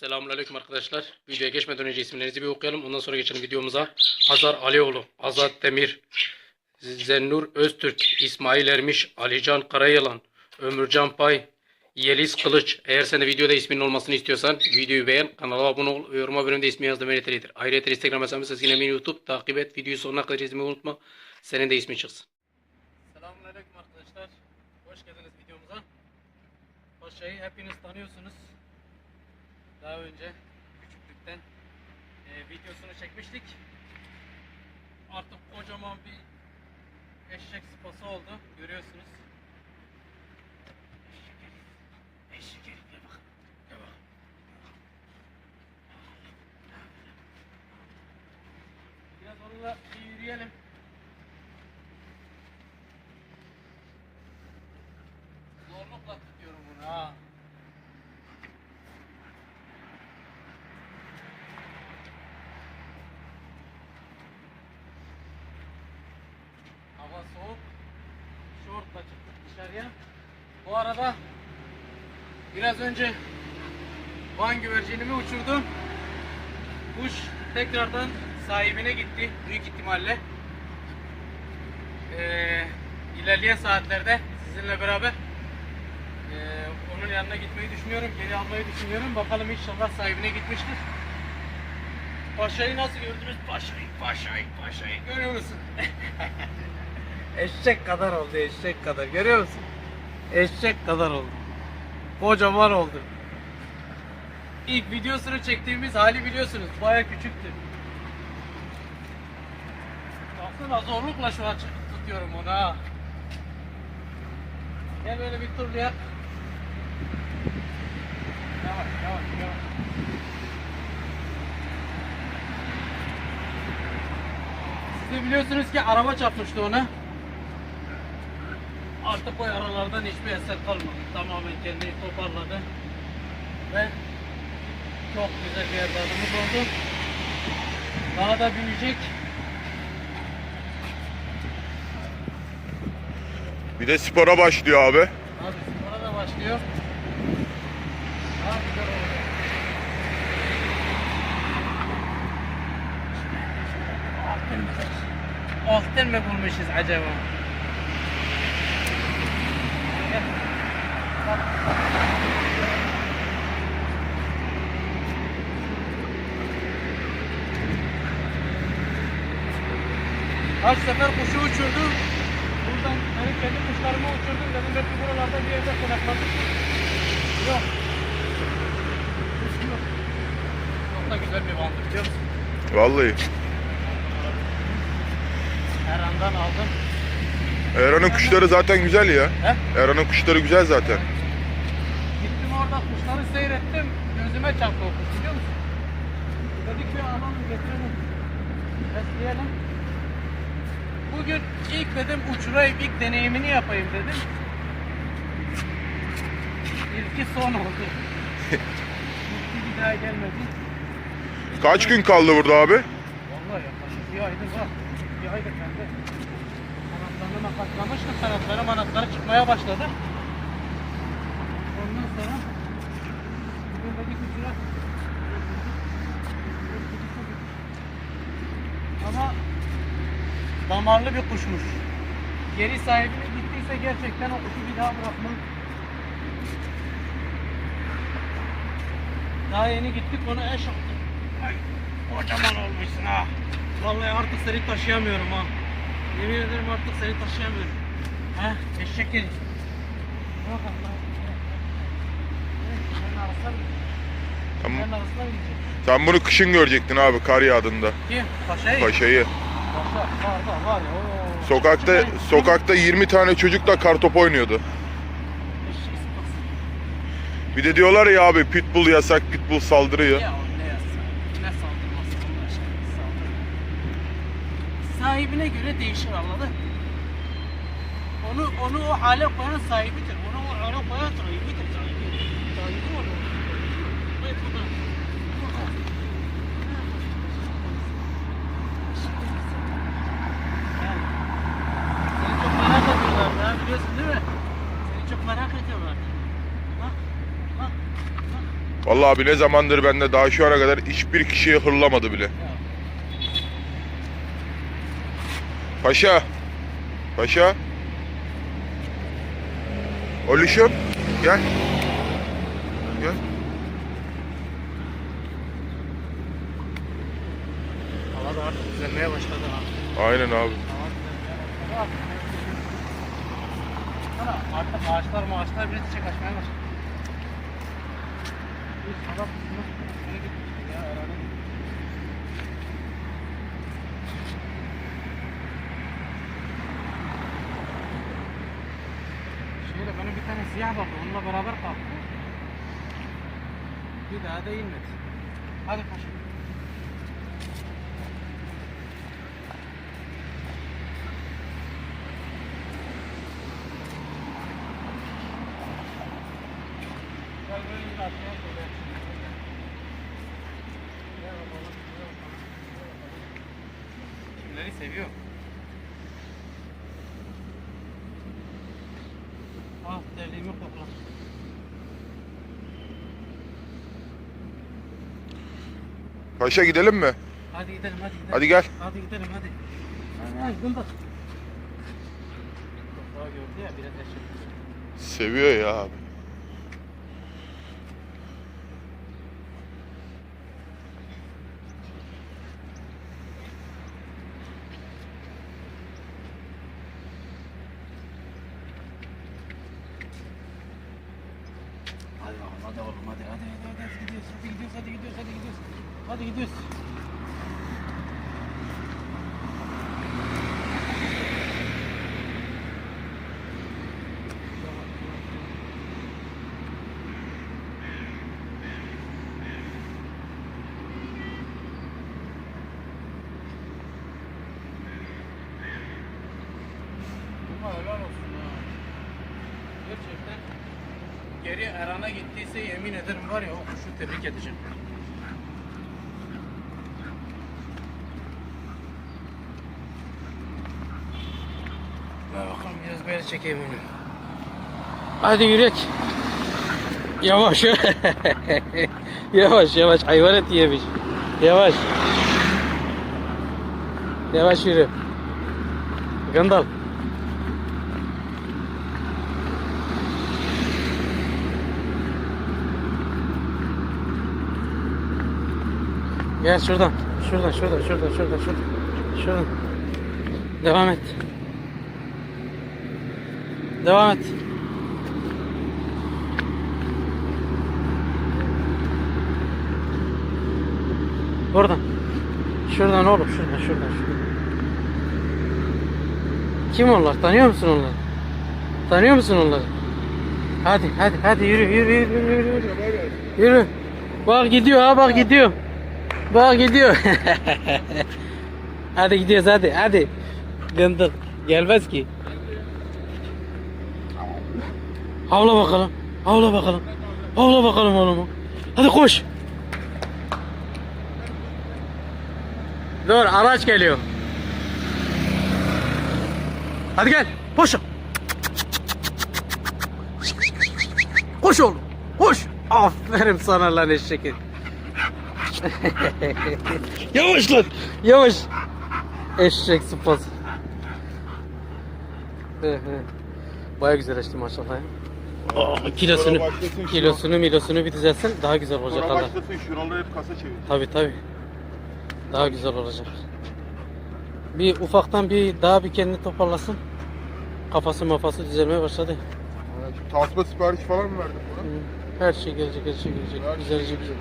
Selamünaleyküm arkadaşlar. Videoya geçmeden önce isimlerinizi bir okuyalım. Ondan sonra geçelim videomuza. Hazar Alioğlu, Azat Demir, Zennur Öztürk, İsmail Ermiş, Alican Karayılan, Ömürcan Pay, Yeliz Kılıç. Eğer sen de videoda isminin olmasını istiyorsan videoyu beğen, kanala abone ol yoruma bölümünde ismi yaz demen yeterlidir. Ayrıca Instagram hesabımız Seskin YouTube takip et. Videoyu sonuna kadar izlemeyi unutma. Senin de ismin çıksın. Selamünaleyküm arkadaşlar. Hoş geldiniz videomuza. Paşa'yı hepiniz tanıyorsunuz. Daha önce küçüklükten e, videosunu çekmiştik. Artık kocaman bir eşek sıpası oldu. Görüyorsunuz. Eşek herif. Eşek herif ya bak. Ya bak. Biraz onunla bir yürüyelim. Zorlukla tutuyorum bunu ha. Hava soğuk. Şortla çıktık dışarıya. Bu arada biraz önce Van güvercinimi uçurdum. Kuş tekrardan sahibine gitti büyük ihtimalle. Ee, ilerleyen saatlerde sizinle beraber ee, onun yanına gitmeyi düşünüyorum. Geri almayı düşünüyorum. Bakalım inşallah sahibine gitmiştir. Paşayı nasıl gördünüz? Paşayı, paşayı, paşayı görüyor musun? eşek kadar oldu, eşek kadar. Görüyor musun? Eşek kadar oldu. Kocaman oldu. İlk videosunu çektiğimiz hali biliyorsunuz. Baya küçüktü. Baksana zorlukla şu an tutuyorum onu ha. Gel böyle bir turlayak. Yavaş, yavaş, yavaş. Siz de biliyorsunuz ki araba çarpmıştı ona. Artık o yaralardan hiçbir eser kalmadı. Tamamen kendini toparladı. Ve çok güzel bir evladımız oldu. Daha da büyüyecek. Bir de spora başlıyor abi. Abi spora da başlıyor. Daha güzel mı bulmuşuz acaba? Kaç sefer kuşu uçurdum. Buradan benim kendi kuşlarımı uçurdum. Dedim belki buralarda bir yerde konakladım. Yok. Kuş yok. Çok da güzel bir bandı biliyor musun? Vallahi. Her andan aldım. Erhan'ın kuşları zaten güzel ya. He? Erhan'ın kuşları güzel zaten. Gittim orada kuşları seyrettim. Gözüme çarptı o kuş biliyor musun? Dedik bir alalım getirelim. Besleyelim. Bugün ilk dedim uçurayım, ilk deneyimini yapayım dedim. İlki son oldu. Gitti bir daha gelmedi. Kaç gün kaldı burada abi? Vallahi yaklaşık bir aydır var. Bir aydır bende. Kanatlarını makatlamıştım. Kanatları manatları çıkmaya başladı. Ondan sonra bugün dedik uçurak. Ama damarlı bir kuşmuş. Geri sahibine gittiyse gerçekten o kuşu bir daha bırakmam. Daha yeni gittik onu eş aldık. Ay, kocaman olmuşsun ha. Vallahi artık seni taşıyamıyorum ha. Yemin ederim artık seni taşıyamıyorum. Ha, eşek herif. Bak Allah. Ben arasına mı gideceğim? Tamam. Ben arasına mı gideceğim? Sen bunu kışın görecektin abi kar yağdığında. Kim? Paşa'yı? Paşayı. Paşa. Var var var ya. oo. Sokakta sokakta 20 tane çocukla kartop oynuyordu. Bir de diyorlar ya abi pitbull yasak, pitbull saldırıyor. Ya o ne yazsa, ne saldırması Allah aşkına saldırı. Sahibine göre değişir anladın? Onu onu o hale koyan sahibidir. Onu o hale koyan sahibidir. Sahibi. Sahibi olur. Evet, bu da. Bu da. Yani, Seni çok merak ediyorlar ya biliyorsun değil mi? Seni çok merak ediyorlar. Bak, bak, bak. Vallahi abi ne zamandır bende daha şu ana kadar hiçbir kişiye hırlamadı bile. Paşa. Paşa. Oluşum. Gel. Gel. Hava da artık düzelmeye başladı ha. Aynen abi. Artık ağaçlar maaşlar bile çiçek açmaya başladı. Benim bir tane siyah vardı onunla beraber kalktı. Bir daha da inmedi. Hadi paşam. Gel böyle bir aşağıya şöyle. Gel bakalım, gel bakalım, gel bakalım. Kimleri seviyor? Ah terliğimi kokla. Paşa gidelim mi? Hadi gidelim hadi gidelim. Hadi gel. Hadi gidelim hadi. Hadi biraz eşek. Seviyor ya abi. Hadi oğlum hadi hadi hadi, hadi gidiyoruz hadi gidiyoruz hadi gidiyoruz hadi gidiyoruz. Hadi gidiyoruz. Helal olsun. Gerçekten geri Eran'a gittiyse yemin ederim var ya o kuşu tebrik edeceğim. Böyle çekeyim onu. Hadi yürek. Yavaş. yavaş yavaş hayvan eti yemiş. Yavaş. Yavaş yürü. Gandal. Gel şuradan. Şuradan, şuradan, şuradan, şuradan, şuradan. Şuradan. Devam et. Devam et. Buradan. Şuradan oğlum, şuradan, şuradan, şuradan. Kim onlar? Tanıyor musun onları? Tanıyor musun onları? Hadi, hadi, hadi yürü, yürü, yürü, yürü, yürü. Yürü. Bak gidiyor ha, bak gidiyor. Bak gidiyor. hadi gidiyoruz hadi hadi. Gındır. Gelmez ki. Havla bakalım. Havla bakalım. Havla bakalım oğlum. Hadi koş. Dur araç geliyor. Hadi gel. Koş. Koş oğlum. Koş. Aferin sana lan eşekin. Yavaş lan. Yavaş. Eşek sıpası. Baya güzel açtı maşallah ya. Kilosunu, Sonra başlasın şu- kilosunu, milosunu bir düzelsin daha güzel olacak Sonra Allah. başlasın şuraları hep kasa çevir. Tabi tabi. Daha güzel olacak. Bir ufaktan bir daha bir kendini toparlasın. Kafası mafası düzelmeye başladı. Şu tasma sipariş falan mı verdin buna? Her şey gelecek, her şey gelecek. Her şey Güzelce güzel.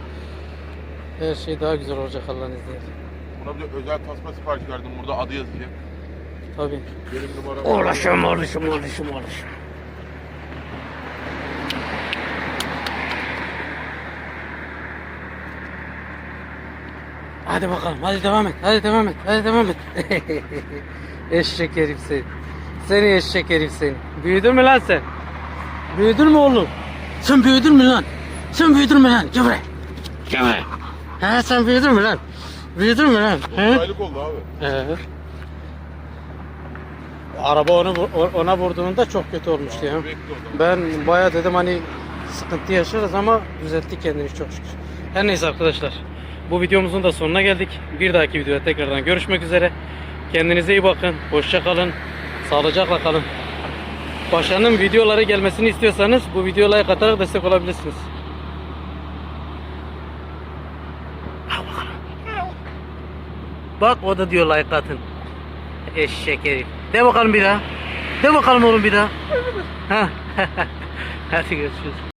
Her şey daha güzel olacak Allah'ın izniyle. Buna bir de özel tasma sipariş verdim. Burada adı yazıyor. Tabi. Benim numaram. Uğraşım, uğraşım, uğraşım, uğraşım. Hadi bakalım, hadi devam et, hadi devam et, hadi devam et. eşek herif seni. Seni eşek herif seni. Büyüdün mü lan sen? Büyüdün mü oğlum? Sen büyüdün mü lan? Sen büyüdün mü lan? Gel buraya. Gel buraya. He sen büyüdün mü lan? Büyüdün mü lan? He? Aylık oldu abi. Ee, araba onu ona vurduğunda çok kötü olmuştu ya. Ben bayağı dedim hani sıkıntı yaşarız ama düzelttik kendini çok şükür. Her neyse arkadaşlar. Bu videomuzun da sonuna geldik. Bir dahaki videoda tekrardan görüşmek üzere. Kendinize iyi bakın. Hoşça kalın. Sağlıcakla kalın. Paşa'nın videoları gelmesini istiyorsanız bu videoya like atarak destek olabilirsiniz. Bak o da diyor like atın. Eşek herif. De bakalım bir daha. De bakalım oğlum bir daha. Ha. Hadi görüşürüz.